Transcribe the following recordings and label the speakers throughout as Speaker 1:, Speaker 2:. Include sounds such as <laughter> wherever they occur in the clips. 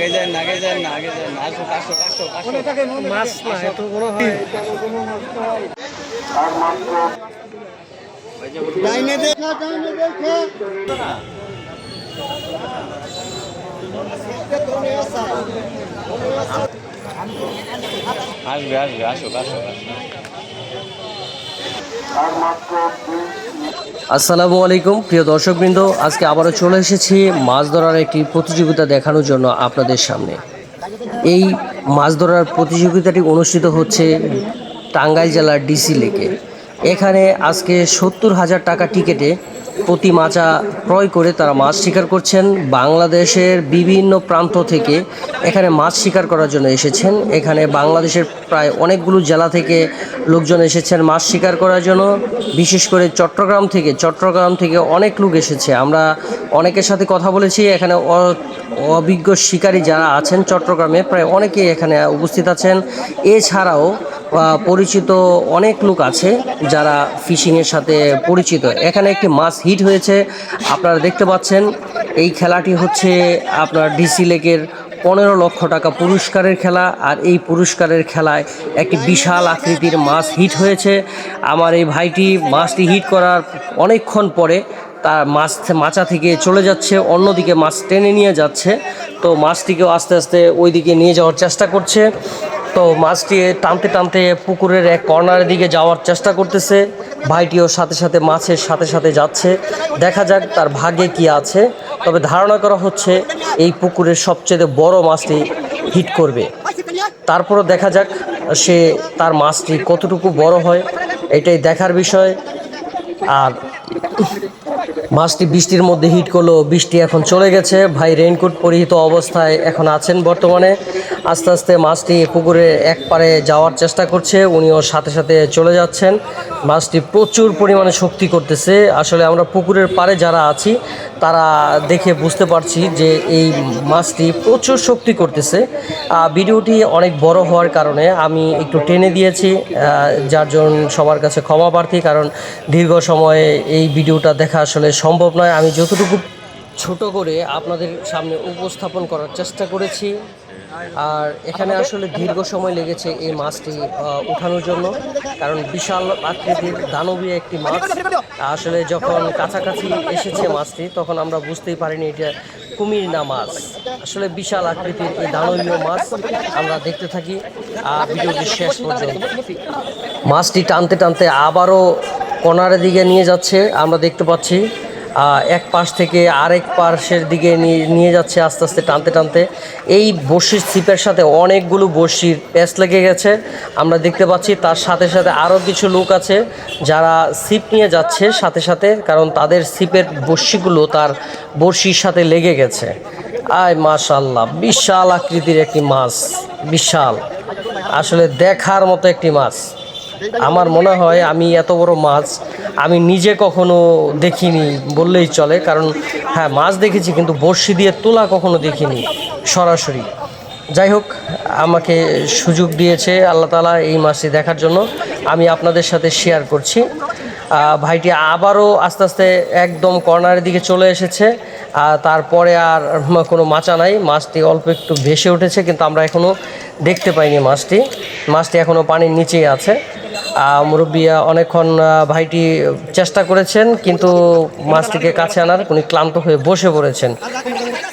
Speaker 1: আগে যান আগে যান না আগে যান। আসো আসো আসো আসো।
Speaker 2: মাছ না এত বড় হয়।
Speaker 3: ডাইনে দেখা ডাইনে দেখে
Speaker 1: আসবে আসবে আসো আসো
Speaker 2: আসসালামু আলাইকুম, প্রিয় দর্শকবৃন্দ। আজকে আবারও চলে এসেছি মাছ ধরার একটি প্রতিযোগিতা দেখানোর জন্য আপনাদের সামনে। এই মাছ ধরার প্রতিযোগিতাটি অনুষ্ঠিত হচ্ছে টাঙ্গাইল জেলার ডিসি লেকে। এখানে আজকে সত্তর হাজার টাকা টিকেটে প্রতি মাচা ক্রয় করে তারা মাছ শিকার করছেন। বাংলাদেশের বিভিন্ন প্রান্ত থেকে এখানে মাছ শিকার করার জন্য এসেছেন। এখানে বাংলাদেশের প্রায় অনেকগুলো জেলা থেকে লোকজন এসেছেন মাছ শিকার করার জন্য। বিশেষ করে চট্টগ্রাম থেকে চট্টগ্রাম থেকে অনেক লোক এসেছে। আমরা অনেকের সাথে কথা বলেছি। এখানে অভিজ্ঞ শিকারী যারা আছেন চট্টগ্রামে, প্রায় অনেকেই এখানে উপস্থিত আছেন। এছাড়াও পরিচিত অনেক লোক আছে যারা ফিশিংয়ের সাথে পরিচিত। এখানে একটি মাছ হিট হয়েছে, আপনারা দেখতে পাচ্ছেন। এই খেলাটি হচ্ছে আপনার ডিসি লেকের পনেরো লক্ষ টাকা পুরস্কারের খেলা, আর এই পুরস্কারের খেলায় একটি বিশাল আকৃতির মাছ হিট হয়েছে। আমার এই ভাইটি মাছটি হিট করার অনেকক্ষণ পরে তার মাছ মাচা থেকে চলে যাচ্ছে, অন্যদিকে মাছ টেনে নিয়ে যাচ্ছে। তো মাছটিকেও আস্তে আস্তে ওইদিকে নিয়ে যাওয়ার চেষ্টা করছে। তো মাছটি টানতে টানতে পুকুরের এক কর্নারের দিকে যাওয়ার চেষ্টা করতেছে। ভাইটিও সাথে সাথে মাছের সাথে সাথে যাচ্ছে। দেখা যাক তার ভাগে কি আছে। তবে ধারণা করা হচ্ছে এই পুকুরের সবচেয়ে বড় মাছটি হিট করবে। তারপরও দেখা যাক সে তার মাছটি কতটুকু বড় হয়, এটাই দেখার বিষয়। আর মাছটি বৃষ্টির মধ্যে হিট করল, বৃষ্টি এখন চলে গেছে। ভাই, রেইনকোট পরিহিত অবস্থায় এখন আছেন বর্তমানে। আস্তে আস্তে মাছটি পুকুরে এক পারে যাওয়ার চেষ্টা করছে, উনিও সাথে সাথে চলে যাচ্ছেন। মাছটি প্রচুর পরিমাণে শক্তি করতেছে। আসলে আমরা পুকুরের পাড়ে যারা আছি, তারা দেখে বুঝতে পারছি যে এই মাছটি প্রচুর শক্তি করতেছে। ভিডিওটি অনেক বড় হওয়ার কারণে আমি একটু টেনে দিয়েছি যার জন্য সবার কাছে ক্ষমা প্রার্থী, কারণ দীর্ঘ সময়ে এই ভিডিওটা দেখা আসলে সম্ভব নয়। আমি যতটুকু ছোট করে আপনাদের সামনে উপস্থাপন করার চেষ্টা করেছি আর এখানে আসলে দীর্ঘ সময় লেগেছে এই মাছটি উঠানোর জন্য। কারণ বিশাল আকৃতির দানবীয় একটি মাছ। আসলে যখন কাছাকাছি এসেছে মাছটি, তখন আমরা বুঝতেই পারিনি এটা কুমির না মাছ। আসলে বিশাল আকৃতির এই দানবীয় মাছ আমরা দেখতে থাকি। আর ভিডিওটি শেষ পর্যন্ত। মাছটি টানতে টানতে আবারও কোনারের দিকে নিয়ে যাচ্ছে। আমরা দেখতে পাচ্ছি এক পাশ থেকে আরেক পাশের দিকে নিয়ে- যাচ্ছে আস্তে আস্তে, টানতে টানতে। এই বড়শির ছিপের সাথে অনেকগুলো বড়শির প্যাচ লেগে গেছে। আমরা দেখতে পাচ্ছি তার সাথে সাথে আরও কিছু লোক আছে যারা ছিপ নিয়ে যাচ্ছে সাথে সাথে, কারণ তাদের ছিপের বড়শিগুলো তার বড়শির সাথে লেগে গেছে। আয় মাশাল্লাহ বিশাল আকৃতির একটি মাছ, বিশাল। আসলে দেখার মতো একটি মাছ। আমার মনে হয় আমি এত বড় মাছ আমি নিজে কখনো দেখিনি বললেই চলে, কারণ হ্যাঁ মাছ দেখেছি কিন্তু বড়শি দিয়ে তোলা কখনো দেখিনি সরাসরি। যাই হোক, আমাকে সুযোগ দিয়েছে আল্লাহ তালা এই মাছটি দেখার জন্য। আমি আপনাদের সাথে শেয়ার করছি। ভাইটি আবারও আস্তে আস্তে একদম কর্নারের দিকে চলে এসেছে। আর তারপরে আর কোনো মাচা নাই। মাছটি অল্প একটু ভেসে উঠেছে, কিন্তু আমরা এখনও দেখতে পাইনি মাছটি। মাছটি এখনও পানির নিচেই আছে। মুরব্বিয়া অনেকক্ষণ ভাইটি চেষ্টা করেছেন, কিন্তু মাছটিকে কাছে আনার, উনি ক্লান্ত হয়ে বসে পড়েছেন।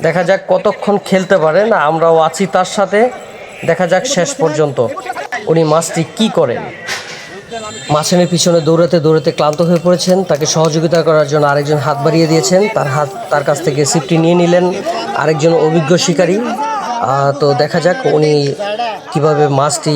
Speaker 2: দেখা যাক কতক্ষণ খেলতে পারেন, আমরাও আছি তার সাথে। দেখা যাক শেষ পর্যন্ত উনি মাছটি কি করেন। মাছের পিছনে দৌড়াতে দৌড়াতে ক্লান্ত হয়ে পড়েছেন, তাকে সহযোগিতা করার জন্য আরেকজন হাত বাড়িয়ে দিয়েছেন। তার হাত, তার কাছ থেকে সিপটি নিয়ে নিলেন আরেকজন অভিজ্ঞ শিকারী। তো দেখা যাক উনি কীভাবে মাছটি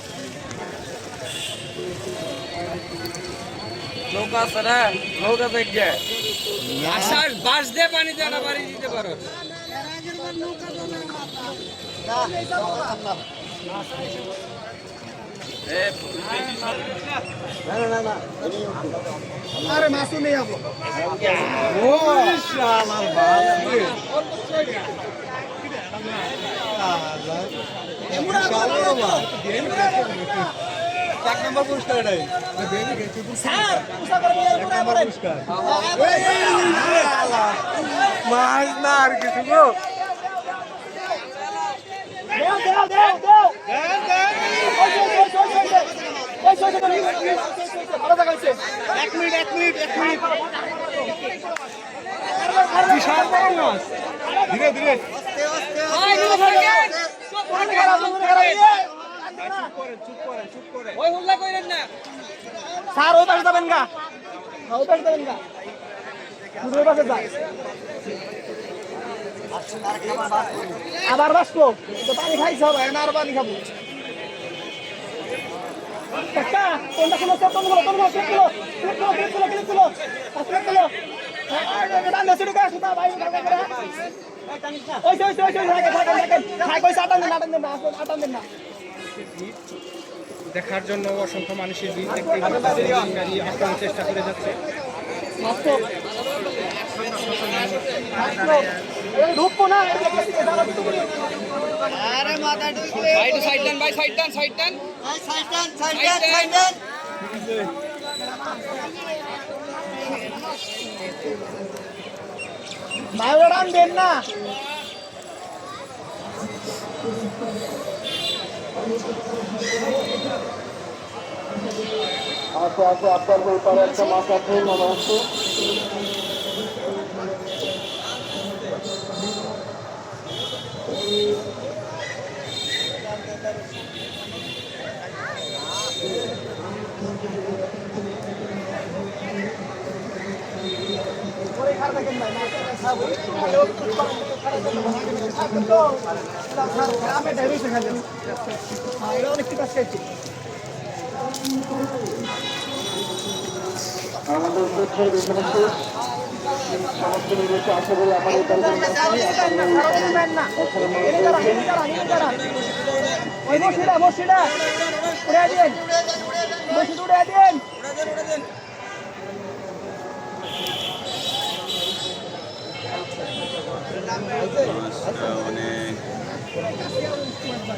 Speaker 4: নৌকা বাস দিয়ে পানি দিয়ে বাড়ি দিতে পারো। আরে মাসু নেই যাব এক নম্বর পুরস্কার এটাই। মাছ না আর কিছু গো। এক মিনিট এক মিনিট এক মিনিট। বিশাল বড় মাছ। ধীরে ধীরে। স্যার ওই পাশে যাবেন গা ওই পাশে যাবেন গা ওই পাশে যান আবার বাসবো তো পানি খাইছে হবে না আর পানি খাব কাকা কোনটা ডান ভাই ওই ওই ওই ওই কই দেন না আটান দেন না
Speaker 5: দেখার জন্য অসংখ্য মানুষের ভিড় দেখতে গাড়ি আটকানোর চেষ্টা করে যাচ্ছে।
Speaker 4: দিকে
Speaker 5: দেন
Speaker 4: না।
Speaker 3: আচ্ছা আচ্ছা আপনার ব্যাপারে একটা মাছ আছে মনে হচ্ছে।
Speaker 4: ওরে
Speaker 3: আমাদের উদ্দেশ্যে বিভিন্ন শেষ সমস্ত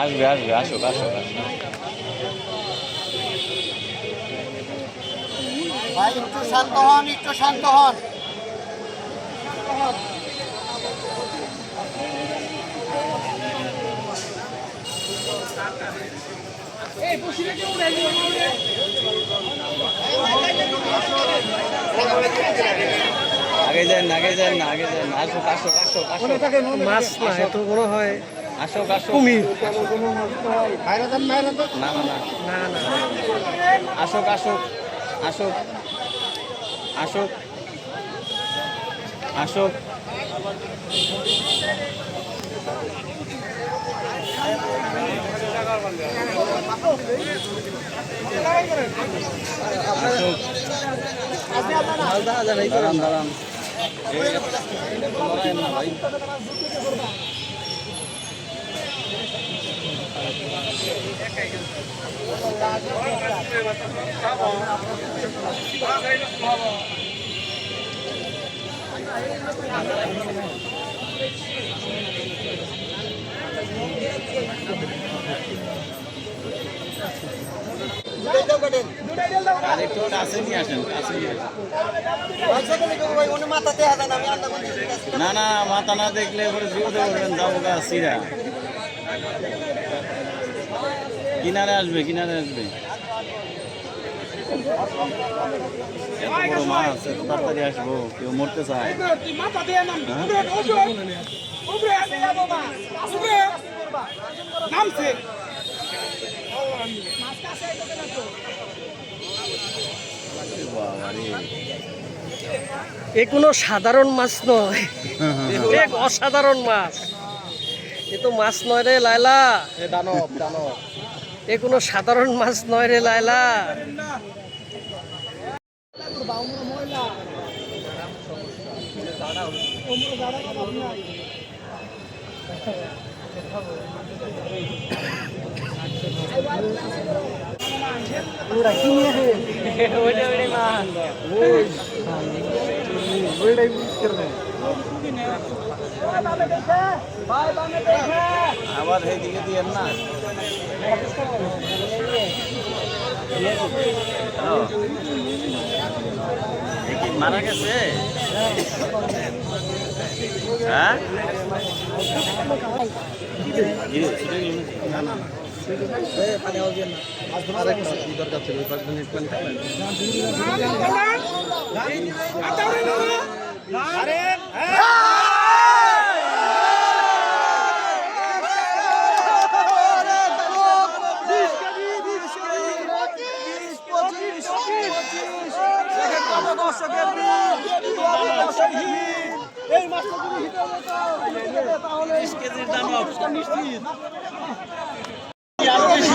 Speaker 1: আসবে আসবে আসুক আসুক
Speaker 3: একটু শান্ত হন একটু শান্ত হন।
Speaker 1: আগে যান আগে যান না আগে যান। আসুক আসুক আসুক
Speaker 4: মাছ না এত বড় হয়।
Speaker 1: আসুক আসুক
Speaker 4: কুমির।
Speaker 1: না না না
Speaker 4: না না।
Speaker 1: আসুক আসুক আসুক আসুক আসুক আসুক দাঁড়ান দাঁড়ান আর একটু কাছে নিয়ে আসেন কাছে নিয়ে আসেন না না, মাথা না দেখলে এবারে বিপদে পড়বেন যাব গা কিনারে আসবে কিনারে আসবে। তাড়াতাড়ি আসব, কেউ মরতে চায়।
Speaker 4: উপরে নামছে।
Speaker 2: এ কোনো সাধারণ মাছ নয়। <laughs> এক অসাধারণ মাছ। এ তো মাছ নয় রে লাইলা
Speaker 5: দানব দানব।
Speaker 2: এ কোনো সাধারণ মাছ নয় রে লাইলা
Speaker 1: আবার এইদিকে দিয়ে না কি মারা গেছে হ্যাঁ কি না।
Speaker 4: এই মাছটা যদি হিটে যেত তাহলে
Speaker 1: কেজির